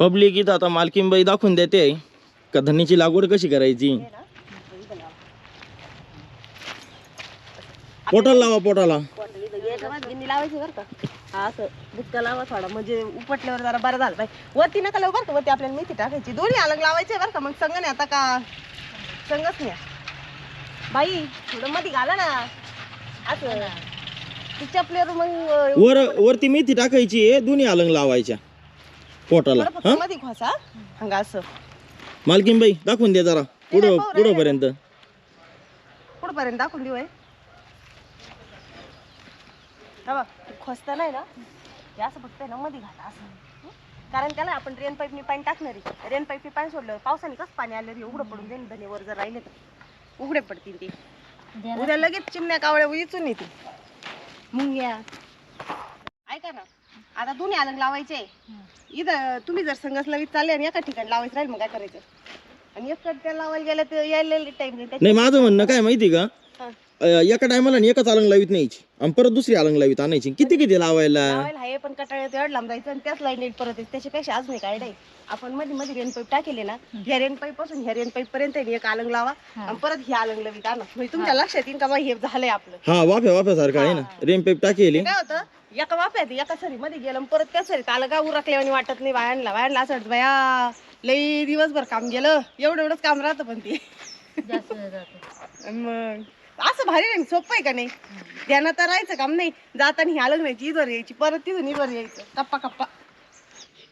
Public इथं आता मालकीनबाई दाखवून देते. का धनीची लागवड कशी करायची? पोटाला लावा पोटाला. लावायची बरं का असं बुटका लावा थोडा म्हणजे उपटल्यावर जरा बरं झालं पाहिजे. वरती नका लावू बरं का वरती आपल्याला मेथी टाकायची दोन्ही अलग लावायचे बरं का? मग संग नाही आता का संगच नाही. बाई थोडं मध्ये घाला ना. असं तिच्या आपल्यावर मग वर वरती मेथी टाकायची दोन्ही अलंग लावायच्या. पोटाला. फक्त हा? मध्ये खोसा हंगा असं. मालकीनबाई दाखवून द्या जरा. पुढं पुढं पर्यंत कुठपर्यंत? दाखवून देऊ हे बघ खोसता नाही ना? हे असं फक्त आहे ना मध्ये घाला असं. हं? कारण त्याला आपण रेन पाईपनी पाणी टाकणार आहे. रेन पाईपनी पाणी सोडलं पावसाने कसं पाणी आलं रे? उघडं पडून जाईल धनेवर जर राहिले तर. उघडे पडतील ते. उद्या लगेच चिमण्या कावळ्या इचून येतील. मुंग्या ऐका ना. आता दोन्ही अलग लावायचे. इथं तुम्ही जर संघच लावीत चालले आणि एका ठिकाणी लावायचं राहील मग काय करायचं? आणि एक त्याला लावायला गेलं तर यायला टाइम नाही. नाही माझं म्हणणं काय माहिती का? हा. अं, एका टायमाला एकच अलंग लावीत न्यायची. आणि परत दुसरी अलंग लावीत आणायची. किती किती लावायला? लावायला आहे पण कटाळ्यात एवढं लांब जायचं आणि त्याच लाईन परत येते. त्याच्यापेक्षा अजून एक आयडिया आहे. आपण मध्ये मध्ये रेन पाईप टाकेले ना ह्या रेन पाईपपासून ह्या रेन पाईप पर्यंत आहे ना एक अलंग लावा आणि परत ह्या अलंग लावीत आणा. म्हणजे तुमच्या लक्षात येईल का बा हे झालंय आपलं? हा वाफ्या वाफ्यासारखं आहे ना. रेम पाईप टाकेली. ते काय होतं? एका वाफ्यात एका सरी मध्ये गेलं आणि परत त्या सरीत आलं का उरकल्यावानी वाटत नाही बायांना. बायांना असं वाटतं बाया लई दिवसभर काम गेलं एवढं एवढंच काम राहतं पण ते. आणि मग असं भारी नाही सोपं आहे का नाही? ध्यानात तर राहायचं काम नाही. जाताना ही अलग नाही इथवर यायची परत तिथून इथवर यायचं. कप्पा कप्पा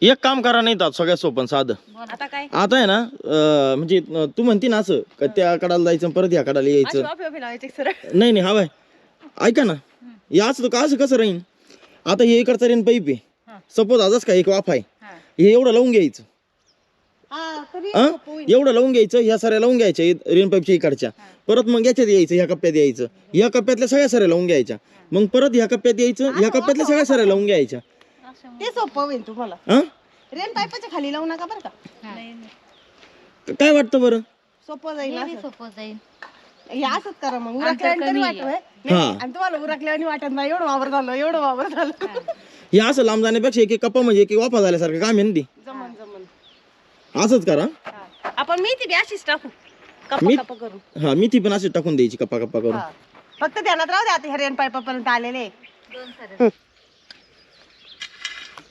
एक काम करा नाही तर सगळ्यात सोपं साधं. आता काय? आता आहे ना अं, म्हणजे अं, तू म्हणती ना असं का त्या कडाला जायचं आणि परत या कडाला अशी यायचं? वाफे वाफे लावायचे सरळ. नाही नाही हवाय ऐका ना. हे असं का असं कसं राहीन? आता हे इकडचा रेन पाईप आहे. सपोज आजच का एक वाफ आहे. हे. एवढं लावून घ्यायचं. हा. एवढं लावून घ्यायचं ह्या साऱ्या लावून घ्यायच्या रेन पाईपच्या इकडच्या. परत मग याच्यात यायचं ह्या कप्प्यात यायचं. ह्या कप्प्यातल्या सगळ्या साऱ्या लावून घ्यायच्या. मग परत ह्या कप्प्यात यायचं ह्या कप्प्यातल्या सगळ्या साऱ्या लावून घ्यायच्या. ते सोपं होईल तुम्हाला. हा? रेन पाईपाच्या खाली लावू नका बरं का. काय वाटतं बरं? सोपं जाईल सोपं जाईल. हे असंच करा मग. उरकल्याने तरी वाटत हा आणि तुम्हाला उरकल्याने वाटत नाही एवढं वावर झालं एवढं वावर झालं. हे असं लांब जाण्यापेक्षा एक एक कप्पा म्हणजे एक एक वाफा झाल्यासारखं काम आहे ना ते? जमन जमन. असंच करा. आपण मेथी बी अशीच टाकू. कप्पा मी- कप्पा करू हा मी ती पण अशी टाकून द्यायची कप्पा कप्पा करून. हा. फक्त ध्यानात राहू द्या आता हे रेन पाईपापर्यंत आलेले.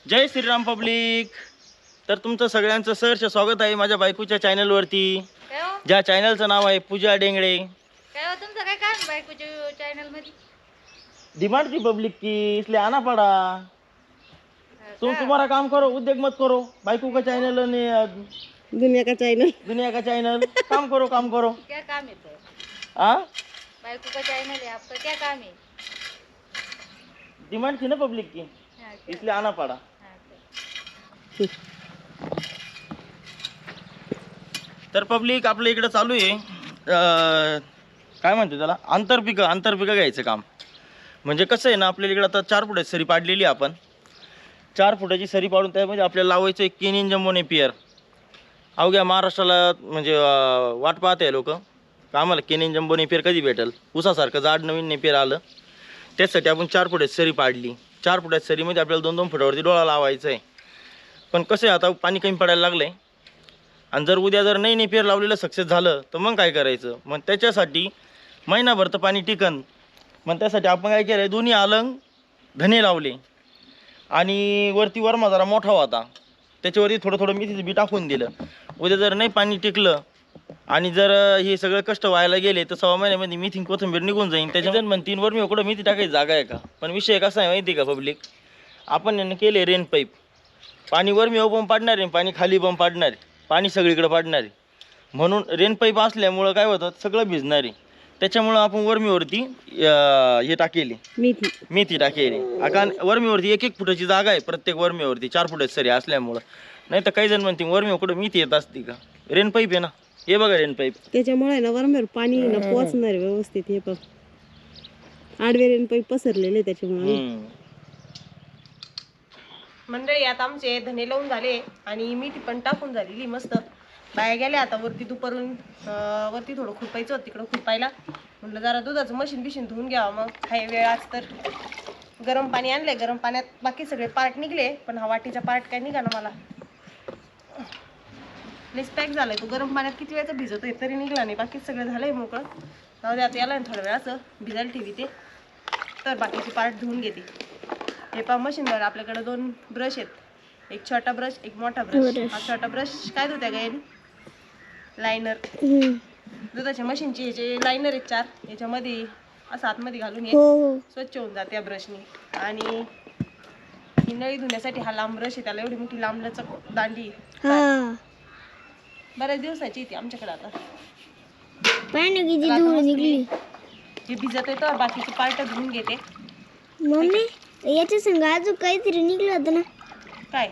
जय श्रीराम पब्लिक. तर तुमचं सगळ्यांचं सहर्ष स्वागत आहे माझ्या बायकोच्या चॅनलवरती हो ज्या चॅनलचं नाव आहे पूजा डेंगळे काय हो तुमचं काय काम बायकोच्या चॅनलमध्ये? डिमांड थी पब्लिक की इसलिए आना पड़ा. तुम तुम्हारा काम करो उद्योग मत करो. बाइको का चैनल ने दुनिया का चॅनल दुनिया का चैनल काम करो काम करो. क्या काम है तो? हाँ बायको का चैनल है आपका क्या काम है डिमांड थी ना पब्लिक की हाँ, क्या- इसलिए आना पड़ा. हाँ, क्या- तर पब्लिक आपल्या इकडं चालू आहे. अ, काय म्हणते त्याला? आंतरपिकं आंतरपिकं घ्यायचं काम. म्हणजे कसं आहे ना आपल्याला इकडं आता चार फुटाची सरी पाडलेली आहे आपण. चार फुटाची सरी पाडून त्यामध्ये आपल्याला लावायचं एक केनिन जम्बोने पियर अवघ्या महाराष्ट्राला म्हणजे वाट वाट पाहते लोक. आम्हाला केनिन जम्बो नेपियर कधी भेटेल? उसासारखं जाड नवीन नेपियर आलं. त्यासाठी आपण चार फुटाची सरी पाडली. चार फुटाच्या सरीमध्ये आपल्याला दोन दोन फुटावरती डोळा लावायचा आहे पण कसं आहे आता पाणी कमी पडायला लागलं आहे आणि जर उद्या जर नाही नेपियर लावलेलं सक्सेस झालं तर मग काय करायचं? मग त्याच्यासाठी महिनाभर तर पाणी टिकन. मग त्यासाठी आपण काय केलं दोन्ही आलंग धने लावले. आणि वरती वरमा जरा मोठा होता त्याच्यावरती थोडं थोडं मेथीचं बी टाकून दिलं. उद्या जर नाही पाणी टिकलं आणि जर हे सगळं कष्ट व्हायला गेले तर सव्वा महिन्यामध्ये मेथी कोथंबीर कोथिंबीर निघून जाईल त्याच्यानंतर म्हणतीन वर मी कुठं मेथी टाकायची जागा आहे का? पण विषय कसा आहे माहिती आहे का पब्लिक आपण यानं केले रेन पाईप पाणी वर मी पंप पाडणार आहे पाणी खाली पण पाडणार. आहे पाणी सगळीकडे पाडणार. आहे म्हणून रेन पाईप असल्यामुळं काय होतं सगळं भिजणार. आहे त्याच्यामुळं आपण वरमीवरती अं, हे टाकेली. मेथी. मेथी टाकेली. कारण वरमीवरती एक एक फुटाची जागा आहे प्रत्येक वरमीवरती चार फुटाची सरी असल्यामुळं. नाही तर काही जण म्हणतील वरमी कुठं मेथी येत असते का? रेन पाईप आहे ना. हे बघा रेन पाईप त्याच्यामुळे ना वरमेर पाणी ना पोचणार व्यवस्थित हे पण आडवे रेन पाईप पसरलेले त्याच्यामुळे. मंडळी आता आमचे धने लावून झाले आणि मीठ पण टाकून झालेली मस्त. बाया गेल्या आता वरती दुपारून वरती थोडं खुरपायचं होतं तिकडं खुरपायला. म्हटलं जरा दुधाचं मशीन बिशीन धुवून घ्यावं मग. काही वेळ आज तर. गरम पाणी आणलंय गरम पाण्यात बाकी सगळे पार्ट निघले पण हा वाटीचा पार्ट काय निघा ना मला. लेस पॅक झालाय तो. गरम पाण्यात किती वेळचा आहे तरी निघला नाही. बाकी सगळं झालंय मोकळं. जाऊ दे आता याला ना थोड्या वेळाचं. भिजायला ठेवी ते. तर बाकीचे पार्ट धुवून घेते. हे पा मशीनवर आपल्याकडे दोन ब्रश आहेत. एक छोटा ब्रश एक मोठा ब्रश हा छोटा ब्रश काय धुत्या का लायनर दुधाच्या मशीनचे ह्याचे लायनर आहेत चार याच्यामध्ये असं आतमध्ये घालून हो हे हो. स्वच्छ होऊन जाते या ब्रशनी आणि ही नळी धुण्यासाठी हा लांब ब्रश आहे त्याला एवढी मोठी लांब लचक दांडी. हा. बऱ्याच दिवसाची येते आमच्याकडे आता. हे भिजत येतं बाकीचे पार्ट धुवून घेते. मम्मी? याच्या संग अजून काहीतरी निघलं होतं ना. काय?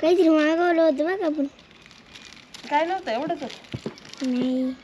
काहीतरी मागवलं होतं बघ आपण. काय नव्हतं एवढंच होतं. नाही.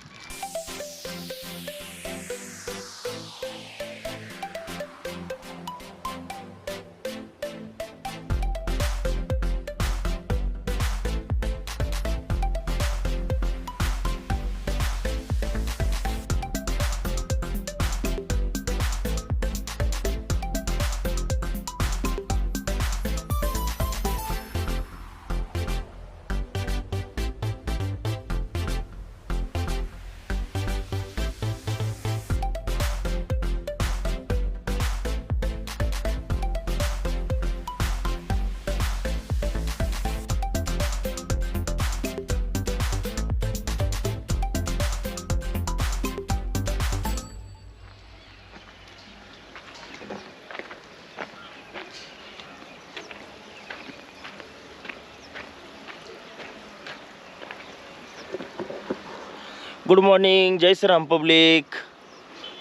गुड मॉर्निंग जय श्रीराम पब्लिक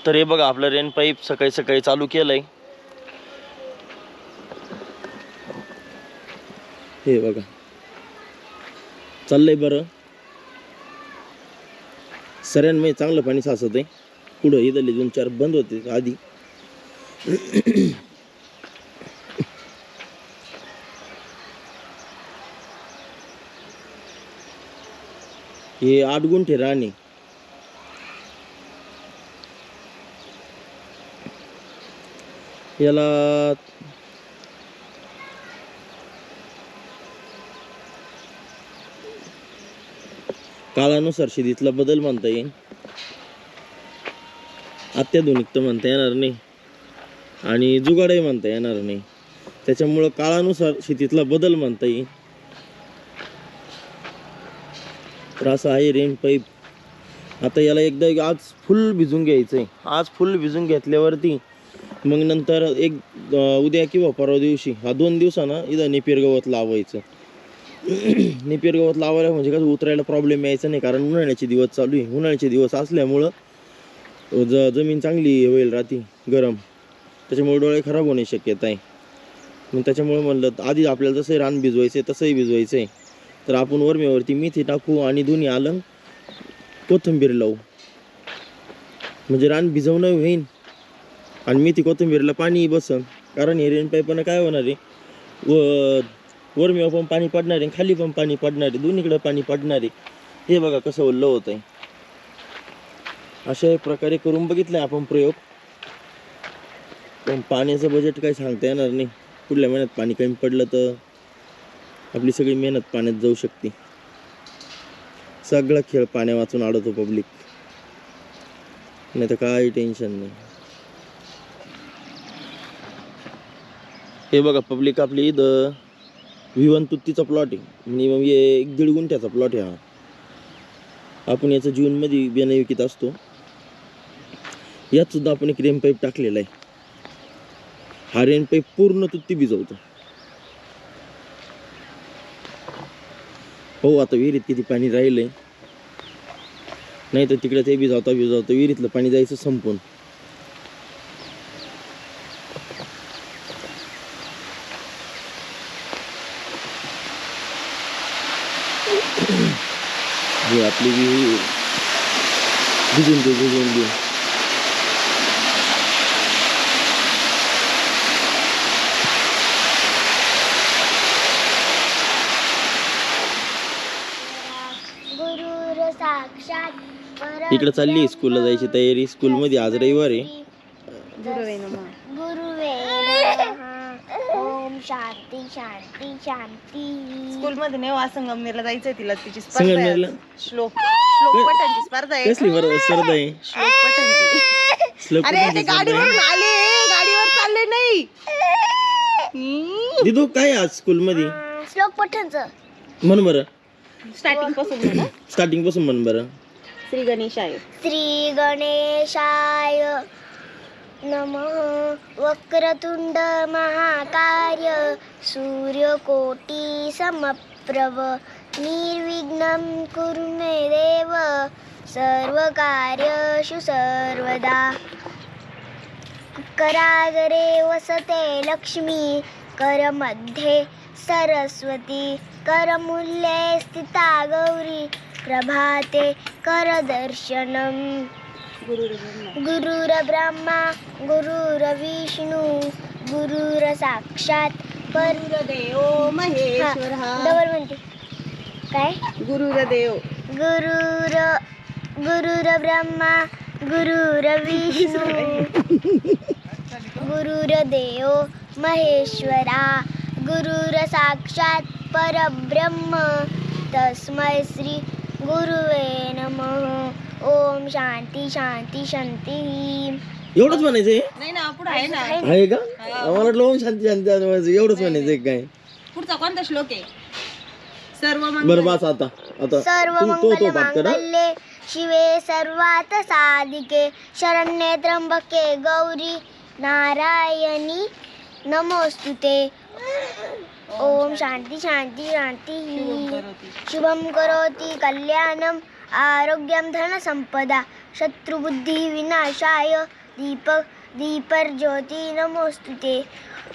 तर हे बघा आपलं रेन पाईप सकाळी सकाळी चालू केलंय. हे बघा. चाललंय बरं. सऱ्यांमध्ये चांगलं पाणी साचत आहे पुढं इथले दोन चार बंद होते आधी. हे आठ गुंठे राणी याला काळानुसार शेतीतला बदल म्हणता येईल अत्याधुनिक तर म्हणता येणार नाही. आणि जुगाडही म्हणता येणार नाही. त्याच्यामुळं काळानुसार शेतीतला बदल म्हणता येईल तर असं आहे रेन पाईप आता याला एकदा एक आज फुल भिजून घ्यायचं आहे आज फुल भिजून घेतल्यावरती मग नंतर एक उद्या किंवा परवा दिवशी हा दोन दिवसानं इथं नेपियर गवत लावायचं. नेपियर गवत लावायला म्हणजे कसं उतरायला प्रॉब्लेम यायचा नाही कारण उन्हाळ्याचे दिवस चालू आहे. उन्हाळ्याचे दिवस असल्यामुळं ज जमीन चांगली होईल राहते गरम. त्याच्यामुळे डोळे खराब होण्याची शक्यता आहे. मग त्याच्यामुळे म्हणलं आधी आपल्याला जसंही रान भिजवायचं आहे तसंही भिजवायचं आहे तर आपण वरमेवरती मेथी टाकू आणि दोन्ही आलं कोथिंबीर लावू. म्हणजे रान भिजवणं होईन आणि मेथी कोथिंबीरला पाणी बसन. कारण हे रेन पाईपानं काय होणार आहे? व वरमेव पण पाणी पडणार आहे खाली पण पाणी पडणार आहे. दोन्हीकडे पाणी पडणार आहे. हे बघा कसं ओल्लं होत आहे अशा प्रकारे करून बघितलं आपण प्रयोग. पण पाण्याचं बजेट काही सांगता येणार नाही. पुढल्या महिन्यात पाणी कमी पडलं तर आपली सगळी मेहनत पाण्यात जाऊ शकते. सगळा खेळ पाण्या वाचून अडवतो पब्लिक नाही तर काही टेन्शन नाही. हे बघा पब्लिक आपली इथं विवन तुत्तीचा प्लॉट आहे. मिनिमम हे एक दीड गुंठ्याचा प्लॉट आहे हा. आपण याचं जूनमध्ये बियाणं विकत असतो. यात सुद्धा आपण एक रेन पाईप टाकलेला आहे. हा रेन पाईप पूर्ण तुत्ती भिजवतो. हो आता विहिरीत किती पाणी राहिलंय? नाही तर तिकडे ते भिजावता भिजावता विहिरीतलं पाणी जायचं संपून. आपली विहीर भिजून देऊ भिजून देऊ गुरुर साक्षात परब्रह्म इकडे चालली स्कूलला जायची तयारी. स्कूलमध्ये आज रविवार आहे गुरुवे नमः ओम शांती शांती. शांती स्कूल मध्ये नेवा संगमनेरला जायचंय तिला तिची स्पर्धा आहे. संगमनेरला? श्लोक स्पर्धा आहे. कसली बरं स्पर्धा आहे? श्लोक पठाणची श्लोक अरे ते गाडीवरून आले गाडीवर चालले नाही. दिदू काय आहे आज स्कूल मध्ये श्लोक पठणचं म्हण बरं. स्टार्टिंगपासून म्हणा. स्टार्टिंगपासून म्हण बरं. श्री गणेशाय. श्री गणेशाय नमः. वक्रतुंड महाकार्य सूर्यकोटी समप्रभ निर्विघ्नं कुरु मे देव सर्वकार्येषु सर्वदा। करागरे वसते लक्ष्मी करमध्ये सरस्वती करमूल्ये स्थिता गौरी प्रभाते करदर्शनम् गुरुरब्रह्मा गुरुरविष्णु गुरुरसाक्षात् पर देव महेश्वर डबल म्हणते. काय? गुरुदेव. गुरुर गुरुर्ब्रह्मा गुरुर्विष्णू गुरुर्देव महेश्वरा गुरुर साक्षात परब्रह्म. तस्मै श्री गुरुवे नमः. ओम शांती शांती शांती. एवढंच म्हणायचंय? नाही ना पुढे आहे ना. आहे का? आम्हाला वाटलं ओम शांती शांती म्हणायचं एवढंच म्हणायचंय काय? पुढचा कोणता श्लोक आहे? सर्व मंगल बरं बस आता. आता सर्व तू तो तो मंगल पाठ करा मांगल्ये शिवे सर्वात साधिके शरण्ये त्र्यंबके गौरी नारायणी नमोस्तुते. ओम शांती शांती शांती. शुभम करोति कल्याणम आरोग्यम धन संपदा शत्रुबुद्धी विनाशाय दीपक दीपर्ज्योती नमोस्तुते।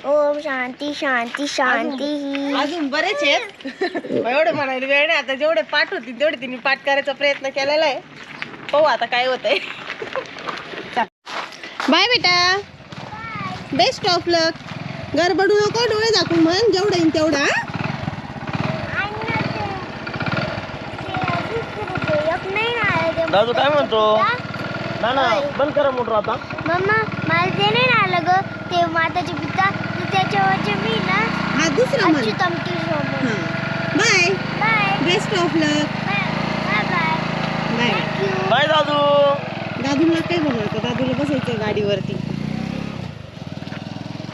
ओम शांती शांती शांती अजून बरेच आहेत. एवढे म्हणायला वेळ नाही. आता जेवढे पाठ होतील तेवढे तिने पाठ करायचा प्रयत्न केलेला आहे. पाहू आता काय होत आहे बाय बेटा. बेस्ट ऑफ लक गडबडू नको डोळे दाखवून म्हण. जेवढं तेवढा. दादू काय म्हणतो? ना ना बंद करा मोटर आता. मम्मा मला ते नाही ना आलं ग. ते माताचे पिता तर त्याच्यावरचे मी ना हा दुसरा म्हण. Achyut Amte bye. Bye. Best of luck bye bye bye. Thank you bye दादू. दादूला काय बनवायचं? दादूला बसायचं गाडीवरती.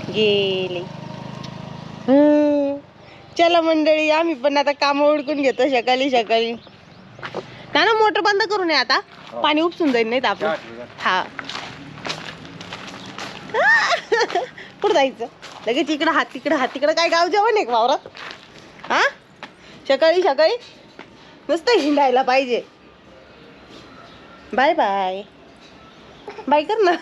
गेले. हं. चला मंडळी आम्ही पण आता काम उडकून घेतो सकाळी सकाळी. ना ना मोटर बंद करू नये आता. पाणी उपसून जाईल नाही तर आपलं. हा. कुठं जायचं? लगेच इकडं हात तिकडं हात. तिकडं काय गाव जेवण आहे का वावरात? हा? सकाळी सकाळी? नुसतं हिंडायला पाहिजे. Bye bye. बाय कर ना.